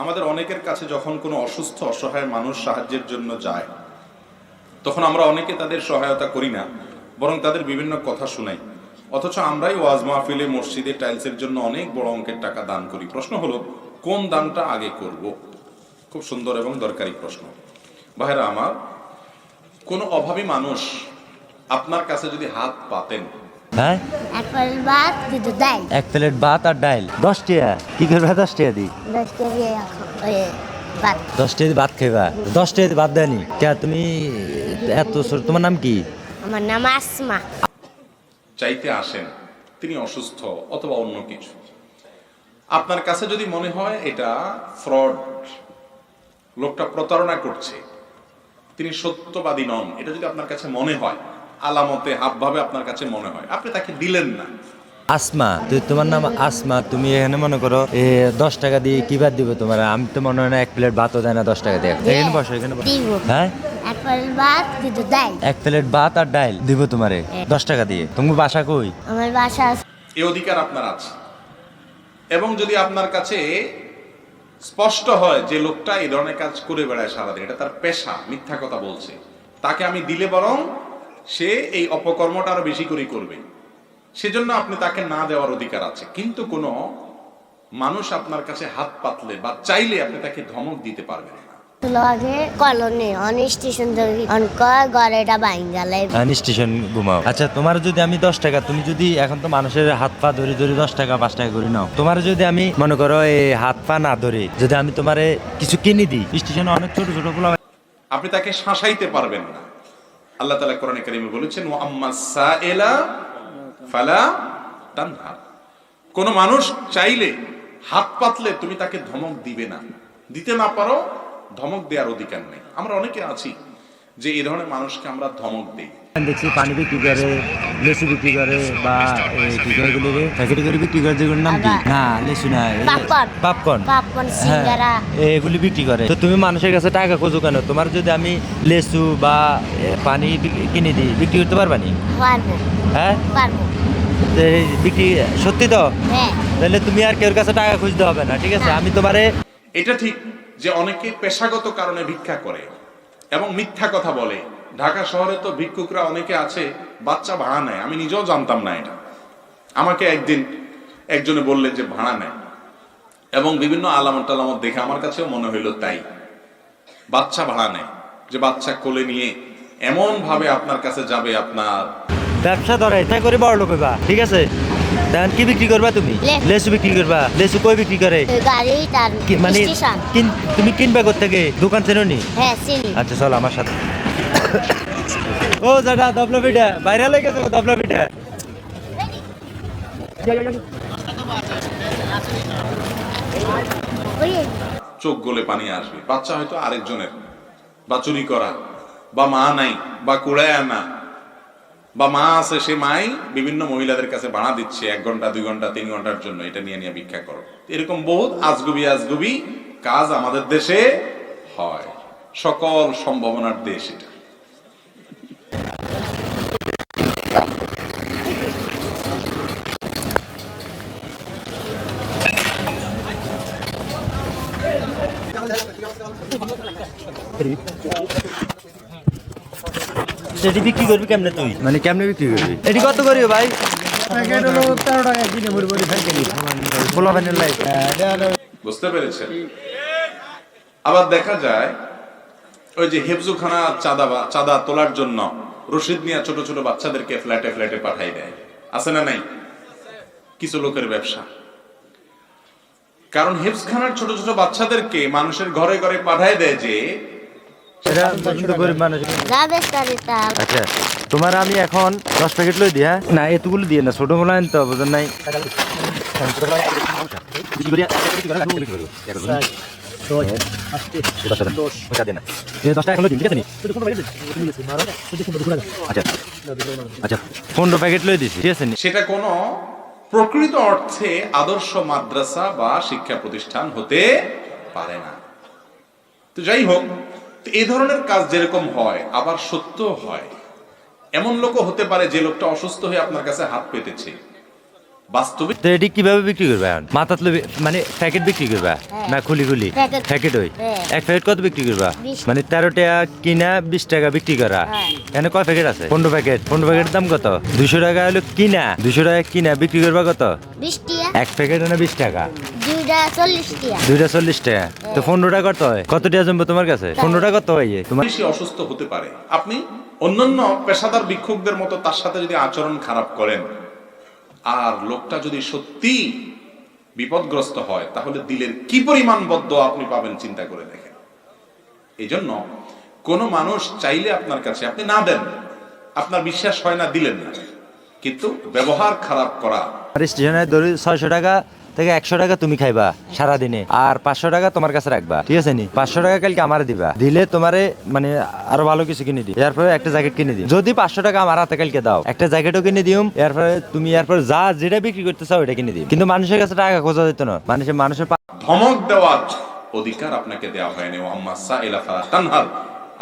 আমাদের অনেকের কাছে যখন কোনো অসুস্থ, অসহায় মানুষ সাহায্যের জন্য যায়, তখন আমরা অনেকে তাদের সহায়তা করি না, বরং তাদের বিভিন্ন কথা শুনাই। অথচ আমরাই ওয়াজ মাহফিলে, মসজিদে টাইলসের জন্য অনেক বড় অঙ্কের টাকা দান করি। প্রশ্ন হলো, কোন দানটা আগে করব? খুব সুন্দর এবং দরকারি প্রশ্ন। ভাইরা আমার, কোনো অভাবী মানুষ আপনার কাছে যদি হাত পাতেন হ্যাঁ? এক প্লেট ভাত কিন্তু দেয় এক প্লেট ভাত আর ডাইল দশ টাকা। কি করবে? দশ টাকা দি। দশ ভাত। দশ টাকা ভাত খাইবা? দশ টাকা ভাত দেয়নি? কে তুমি এত তোমার নাম কি? আমার নাম আসমা। চাইতে আসেন তিনি অসুস্থ অথবা অন্য কিছু। আপনার কাছে যদি মনে হয় এটা ফ্রড লোকটা প্রতারণা করছে তিনি সত্যবাদী নন এটা যদি আপনার কাছে মনে হয় আলামতে হাবভাবে আপনার কাছে মনে হয়। আপনি তাকে দিলেন না। আসমা তুই তোমার নাম আসমা তুমি এখানে মনে করো এ দশ টাকা দিয়ে কি ভাত দিব তোমার? আমি তো মনে হয় না এক প্লেট ভাতও দেয় না দশ টাকা দিয়ে। এখানে বসো এখানে বসো। হ্যাঁ? এক প্লেট ভাত এক প্লেট ভাত আর ডাইল দিব তোমারে দশ টাকা দিয়ে। তুমি বাসা কই? আমার বাসা এই অধিকার আপনার আছে। এবং যদি আপনার কাছে স্পষ্ট হয় যে লোকটা এই ধরনের কাজ করে বেড়ায় সারাদিন এটা তার পেশা মিথ্যা কথা বলছে তাকে আমি দিলে বরং সে এই অপকর্মটা আরও বেশি করে করবে। সেজন্য আপনি তাকে না দেওয়ার অধিকার আছে। কিন্তু কোনো মানুষ আপনার কাছে হাত পাতলে বা চাইলে আপনি তাকে ধমক দিতে পারবেন না। লগে কলোনি অন স্টেশন ধরি অনক গড়েটা বাইঙ্গালে। স্টেশন ঘুমাও। আচ্ছা তোমার যদি আমি দশ টাকা তুমি যদি এখন তো মানুষের হাত পা ধরে ধরে দশ টাকা পাঁচ টাকা করে নাও। তোমার যদি আমি মনে করো এই হাত পা না ধরে যদি আমি তোমারে কিছু কিনে দিই স্টেশনে অনেক ছোট ছোট আপনি তাকে শাসাইতে পারবেন না। আল্লাহ তালা কোরআনে কারিমে বলেছেন ও আম্মা ফালা কোন মানুষ চাইলে হাত পাতলে তুমি তাকে ধমক দিবে না। দিতে না পারো, ধমক দেওয়ার অধিকার নেই। আমরা অনেকে আছি যে এই ধরনের মানুষকে আমরা ধমক দেই। দেখছি পানি বিক্রি করে লেসু বিক্রি করে বা এই কি করে? প্যাকেটে বিক্রি করে যেগুলোর নাম কি? না লেসু না পাপকর্ন। হ্যাঁ, সিঙ্গারা। এগুলি বিক্রি করে। তো তুমি মানুষের কাছে টাকা খোঁজো কেন? তোমার যদি আমি লেসু বা পানি কিনে দিই বিক্রি করতে পারবা নি? হ্যাঁ? পারব। বিক্রি সত্যি তো? হ্যাঁ। তাহলে তুমি আর কেউ কাছে টাকা খুঁজতে হবে না ঠিক আছে? আমি তোমারে এটা ঠিক যে অনেকে পেশাগত কারণে ভিক্ষা করে। এবং মিথ্যা কথা বলে। ঢাকা শহরে তো ভিক্ষুকরা অনেকে আছে, বাচ্চা ভাড়া নেয়। আমি নিজেও জানতাম না এটা। আমাকে একদিন একজনে বললেন যে ভাড়া নেয়। এবং বিভিন্ন আলামত টালামত দেখে আমার কাছেও মনে হইল তাই। বাচ্চা ভাড়া নেয়, যে বাচ্চা কোলে নিয়ে এমন ভাবে আপনার কাছে যাবে আপনার ব্যবসা ধরে তাই করে বড় লোক ঠিক আছে? তখন কি বিক্রি করবা তুমি? লেসু বিক্রি করবা। লেসু কই বিক্রি করে? গাড়ি মানে তুমি কিনবা থেকে দোকান চেনো নি? হ্যাঁ আচ্ছা চল আমার সাথে। ও জায়গা দবলা পিঠা। বাইরে লেগে গেছে দবলা পিঠা। চোখ গলে পানি আসবে। বাচ্চা হয়তো আরেকজনের। বা চুরি করা বা মা নাই বা কুড়ায় আনা। বা মা আছে, সে মাই বিভিন্ন মহিলাদের কাছে ভাড়া দিচ্ছে এক ঘণ্টা, দুই ঘণ্টা, তিন ঘণ্টার জন্য। এটা নিয়ে নিয়ে ভিক্ষা করো। এরকম বহুত আজগুবি আজগুবি কাজ আমাদের দেশে হয়। সকল সম্ভাবনার দেশ এটা। সেটি বিক্রি করবি কেমনে তুই? মানে কেমনে বিক্রি করবি? এটি কত করিও ভাই? বুঝতে পেরেছেন? আবার দেখা যায় ওই যে হেফজুখানা চাঁদা চাঁদা তোলার জন্য রশিদ নিয়ে ছোট ছোট বাচ্চাদেরকে ফ্ল্যাটে ফ্ল্যাটে পাঠাই দেয়। আছে না নাই? কিছু লোকের ব্যবসা। কারণ হেফজখানার ছোট ছোট বাচ্চাদেরকে মানুষের ঘরে ঘরে পাঠায় দেয় যে সেটা পছন্দ গরিব মানুষ। আচ্ছা তোমার আমি এখন দশ প্যাকেট লই দিয়া না এতগুলো দিয়ে না ছোট মোলা আনতে হবে বুঝেন নাই। আচ্ছা পনেরো প্যাকেট লই দিছি ঠিক সেটা কোনো প্রকৃত অর্থে আদর্শ মাদ্রাসা বা শিক্ষা প্রতিষ্ঠান হতে পারে না। তো যাই হোক তো এই ধরনের কাজ যেরকম হয়, আবার সত্য হয়। এমন লোকও হতে পারে যে লোকটা অসুস্থ হয়ে আপনার কাছে হাত পেতেছে। বাস্তবিক তো এটি কীভাবে বিক্রি করবে এখন? মাথাত লবি মানে প্যাকেট বিক্রি করবা? না খুলি খুলি প্যাকেট। প্যাকেট হই হ্যাঁ। এক প্যাকেট কত বিক্রি করবা? মানে তেরো টাকা কিনা বিশ টাকা বিক্রি করা। হ্যাঁ। এখানে কয় প্যাকেট আছে? পনেরো প্যাকেট। পনেরো প্যাকেটের দাম কত? দুশো টাকা হলো কিনা? দুশো টাকা কিনা বিক্রি করবা কত? এক প্যাকেট না বিশ টাকা। দুইটা চল্লিশ চল্লিশ টাকা। তো পনেরো টাকা কত? হয় কত টাকা জমবে তোমার কাছে? পনেরো টাকা কত হয় তোমার বেশি অসুস্থ হতে পারে। আপনি অন্যান্য পেশাদার বিক্ষোভদের মতো তার সাথে যদি আচরণ খারাপ করেন আর লোকটা যদি সত্যি বিপদগ্রস্ত হয়, তাহলে দিলের কি পরিমাণ বদ্ধ আপনি পাবেন চিন্তা করে দেখেন। এই জন্য কোনো মানুষ চাইলে আপনার কাছে আপনি না দেন, আপনার বিশ্বাস হয় না, দিলেন না। কিন্তু ব্যবহার খারাপ করা। স্টেশনে ছয়শো টাকা থেকে একশো টাকা তুমি খাইবা সারাদিনে আর পাঁচশো টাকা তোমার কাছে রাখবা। ঠিক আছে নি। পাঁচশো টাকা কালকে আমার দিবা। দিলে তোমারে মানে আরও ভালো কিছু কিনে দিই। এরপরে একটা জ্যাকেট কিনে দিই যদি পাঁচশো টাকা আমার হাতে কালকে দাও একটা জ্যাকেটও কিনে দিও এরপরে তুমি এরপর যা যেটা বিক্রি করতে চাও ওটা কিনে দিও কিন্তু মানুষের কাছে টাকা খোঁজা যেত না। মানুষের মানুষের ধমক দেওয়ার অধিকার আপনাকে দেওয়া হয়নি। ওয়াম্মা সাইলা ফালা তানহার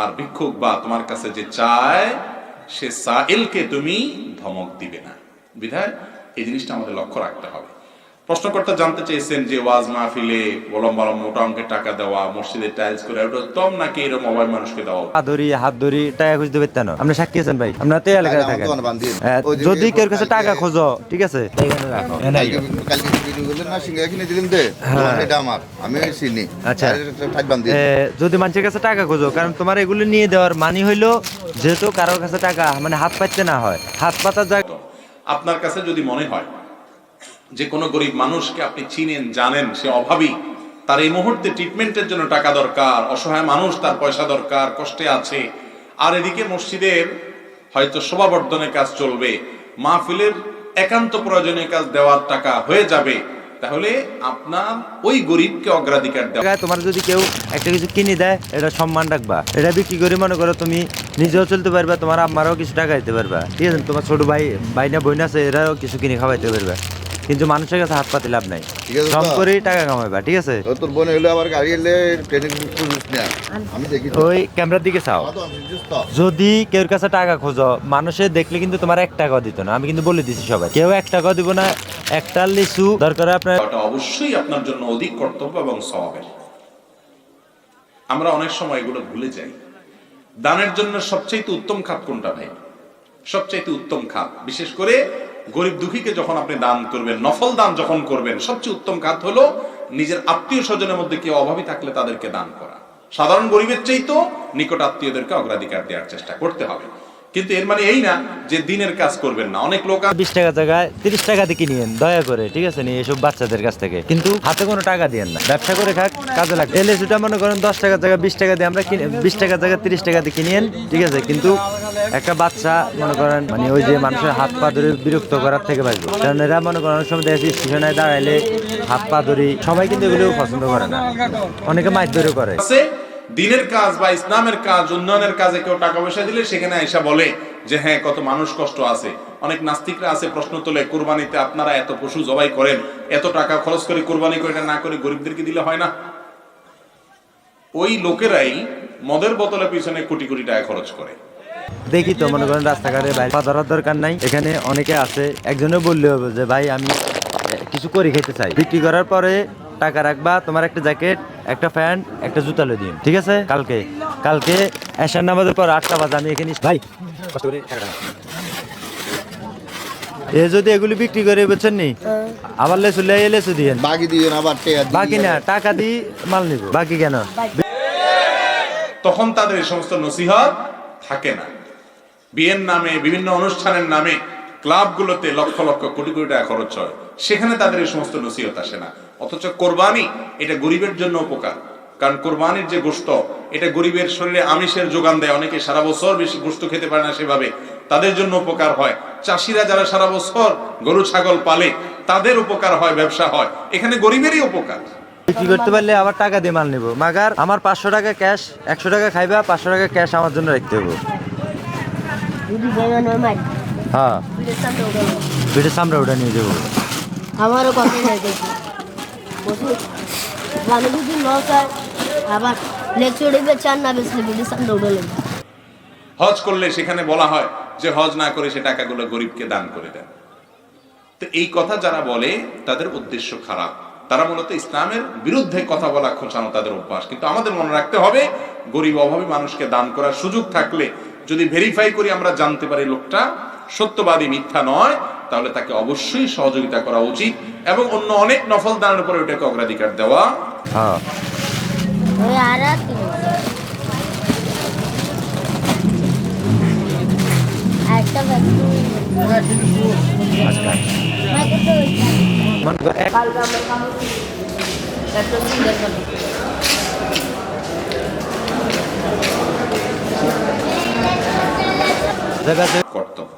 আর ভিক্ষুক বা তোমার কাছে যে চায় সে সাইলকে তুমি ধমক দিবে না। বিধায় এই জিনিসটা আমাদের লক্ষ্য রাখতে হবে। প্রশ্নকর্তা জানতে চেয়েছেন যে ওয়াজ মাহফিলে লম্বা মোটা অঙ্কের টাকা দেওয়া মসজিদে টাইলস করে ওটা উত্তম নাকি এরকম অভাব মানুষকে দেওয়া পা ধরি হাত ধরি টাকা খুঁজতে পারতেন আপনি সাক্ষী আছেন ভাই? আপনার তো এলাকায় আমার থাকেন দিন। হ্যাঁ, যদি কেউ কাছে টাকা খোঁজো ঠিক আছে? এখানে রাখো এনে কালকে কালকে যে ভিডিও করলেন না সিঙ্গা কিনে দিলেন দে। এটা আমার আমি চিনি আচ্ছা। যদি মানুষের কাছে টাকা খোঁজো কারণ তোমার এগুলো নিয়ে দেওয়ার মানি হইল যেহেতু কারোর কাছে টাকা মানে হাত পাততে না হয়। হাত পাতা জায়গা আপনার কাছে যদি মনে হয় যে কোনো গরিব মানুষকে আপনি চিনেন, জানেন, সে অভাবী, তার এই মুহূর্তে ট্রিটমেন্টের জন্য টাকা দরকার, অসহায় মানুষ তার পয়সা দরকার, কষ্টে আছে। আর এদিকে মসজিদের হয়তো শোভাবর্ধনের কাজ চলবে, মাহফিলের একান্ত প্রয়োজনীয় কাজ দেওয়ার টাকা হয়ে যাবে, তাহলে আপনার ওই গরিবকে অগ্রাধিকার দেওয়া তোমার যদি কেউ একটা কিছু কিনে দেয়, এটা সম্মান রাখবা। এটা বিক্রি করে মনে করো তুমি নিজেও চলতে পারবা, তোমার আম্মারও কিছু টাকা দিতে পারবা। ঠিক আছে? তোমার ছোট ভাই ভাই না আছে, এরাও কিছু কিনে খাওয়াইতে পারবা। কিন্তু মানুষের কাছে হাত পাতে লাভ নাই। সব করেই টাকা কামাইবা ঠিক আছে? তোর বোন হইল আবার গাড়ি এলে ট্রেনিং আমি দেখি ওই ক্যামেরার দিকে চাও। তো। যদি কেউর কাছে টাকা খোঁজো মানুষে দেখলে কিন্তু তোমার এক টাকাও দিত না। আমি কিন্তু বলে দিছি সবাই কেউ এক টাকাও দিব না একটা লিচু দরকার আপনার অবশ্যই আপনার জন্য অধিক কর্তব্য এবং স্বভাবের। আমরা অনেক সময় এগুলো ভুলে যাই। দানের জন্য সবচেয়ে উত্তম খাত কোনটা ভাই? সবচাইতে উত্তম খাত। বিশেষ করে গরিব দুঃখীকে যখন আপনি দান করবেন, নফল দান যখন করবেন, সবচেয়ে উত্তম কাজ হলো নিজের আত্মীয় স্বজনের মধ্যে কেউ অভাবী থাকলে তাদেরকে দান করা। সাধারণ গরিবের তো নিকট আত্মীয়দেরকে অগ্রাধিকার দেওয়ার চেষ্টা করতে হবে। কিন্তু এর মানে এই না যে দিনের কাজ করবেন না। অনেক লোক বিশ টাকা জায়গায় তিরিশ টাকা দিয়ে কিনিয়েন দয়া করে, ঠিক আছে? নি এসব বাচ্চাদের কাছ থেকে। কিন্তু হাতে কোনো টাকা দিয়েন না। ব্যবসা করে খাক, কাজে লাগে এলে সেটা মনে করেন দশ টাকা জায়গায় বিশ টাকা দিয়ে আমরা বিশ টাকা জায়গায় তিরিশ টাকা দিয়ে কিনিয়েন ঠিক আছে? কিন্তু একটা বাচ্চা, মনে করেন মানে ওই যে মানুষের হাত পা ধরে বিরক্ত করার থেকে বাঁচবো। কারণ এরা মনে করেন, অনেক সময় দেখছি স্টেশনে দাঁড়াইলে হাত পা ধরি, সবাই কিন্তু এগুলো পছন্দ করে না। অনেকে মাছ ধরে করে। দিনের কাজ বা ইসলামের কাজ, উন্নয়নের কাজে কেউ টাকা পয়সা দিলে সেখানে আইসা বলে যে হ্যাঁ কত মানুষ কষ্ট আছে। অনেক নাস্তিকরা আছে প্রশ্ন তোলে, কোরবানিতে আপনারা এত পশু জবাই করেন, এত টাকা খরচ করে কোরবানি করে না করে গরিবদেরকে দিলে হয় না? ওই লোকেরাই মদের বোতলের পিছনে কোটি কোটি টাকা খরচ করে। দেখি তো মনে করেন রাস্তাঘাটে বাইরে পা ধরার দরকার নাই। এখানে অনেকে আছে একজনে বললে হবে যে ভাই আমি এ, কিছু করে খেতে চাই। বিক্রি করার পরে টাকা রাখবা তোমার একটা জ্যাকেট একটা প্যান্ট একটা জুতা লো দিন ঠিক আছে? কালকে কালকে এসার নামাজের পর আটটা বাজে আমি এখানে ভাই। এ যদি এগুলি বিক্রি করে বুঝছেন নি? আবার লেসু লে লেসু দিয়েন বাকি দিয়ে আবার দিয়ে- বাকি না টাকা দি মাল নিব। বাকি কেন? তখন তাদের এই সমস্ত নসিহত থাকে না। বিয়ের নামে, বিভিন্ন অনুষ্ঠানের নামে, ক্লাবগুলোতে লক্ষ লক্ষ কোটি কোটি টাকা খরচ হয়। সেখানে তাদের এই সমস্ত নসিহত আসে না। অথচ কোরবানি এটা গরিবের জন্য উপকার। কারণ কোরবানির যে গোস্ত এটা গরিবের শরীরে আমিষের যোগান দেয়। অনেকে সারা বছর বেশি গোস্ত খেতে পারে না সেভাবে। তাদের জন্য উপকার হয়। চাষিরা যারা সারা বছর গরু, ছাগল পালে, তাদের উপকার হয়, ব্যবসা হয়। এখানে গরিবেরই উপকার। বিক্রি করতে পারলে আবার টাকা দিয়ে মাল নিব। মাগার আমার পাঁচশো টাকা ক্যাশ একশো টাকা খাইবা পাঁচশো টাকা ক্যাশ আমার জন্য রাখতে হবে হ্যাঁ। সামরা ওটা নিয়ে যাব। আমারও কথা আমি যদি ন চাই আবার লেকচারে চান না বেসলে বিলের সামনে উঠে হজ করলে সেখানে বলা হয় যে হজ না করে সে টাকাগুলো গরিবকে দান করে দেন। তো এই কথা যারা বলে তাদের উদ্দেশ্য খারাপ। তারা মূলত ইসলামের বিরুদ্ধে কথা বলা খোঁচানো তাদের অভ্যাস। কিন্তু আমাদের মনে রাখতে হবে গরিব অভাবী মানুষকে দান করার সুযোগ থাকলে যদি ভেরিফাই করি আমরা জানতে পারি লোকটা সত্যবাদী মিথ্যা নয় তাহলে তাকে অবশ্যই সহযোগিতা করা উচিত এবং অন্য অনেক নফল দানের উপরে ওটাকে অগ্রাধিকার দেওয়া। হ্যাঁ। আচ্ছা। মনে কর্তব্য।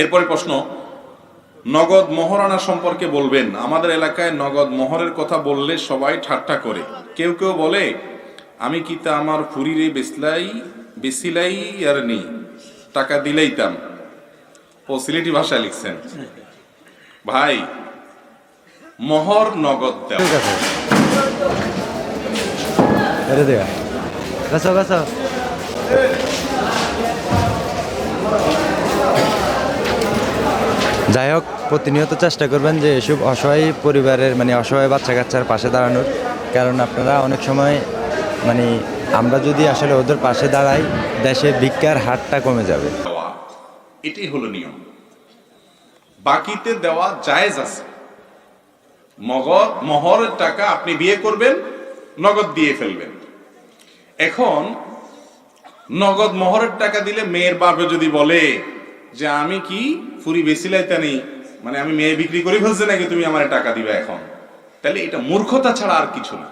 এরপরে প্রশ্ন নগদ মহারানা সম্পর্কে বলবেন? আমাদের এলাকায় নগদ মোহরের কথা বললে সবাই ঠাট্টা করে। কেউ কেউ বলে আমি কি তা আমার ফুরিরে বেসলাই বেসিলাই আর নেই। টাকা দিলেইতাম ও সিলেটি ভাষায় লিখছেন। ভাই মোহর নগদ দেওয়া এটা যাই হোক প্রতিনিয়ত চেষ্টা করবেন যে এসব অসহায় পরিবারের মানে অসহায় বাচ্চা কাচ্চার পাশে দাঁড়ানোর। কারণ আপনারা অনেক সময় মানে আমরা যদি আসলে ওদের পাশে দাঁড়াই দেশে ভিক্ষার হারটা কমে যাবে। এটাই হলো নিয়ম। বাকিতে দেওয়া জায়েজ আছে। মগজ মহরের টাকা আপনি বিয়ে করবেন, নগদ দিয়ে ফেলবেন। এখন, নগদ, মহরের টাকা দিলে মেয়ের বাপে যদি বলে যে, আমি কি ফুরি বেশি লাইতে নেই? মানে আমি মেয়ে বিক্রি করে ফেলছে নাকি? তুমি আমার টাকা দিবে এখন? তাহলে এটা মূর্খতা ছাড়া আর কিছু না।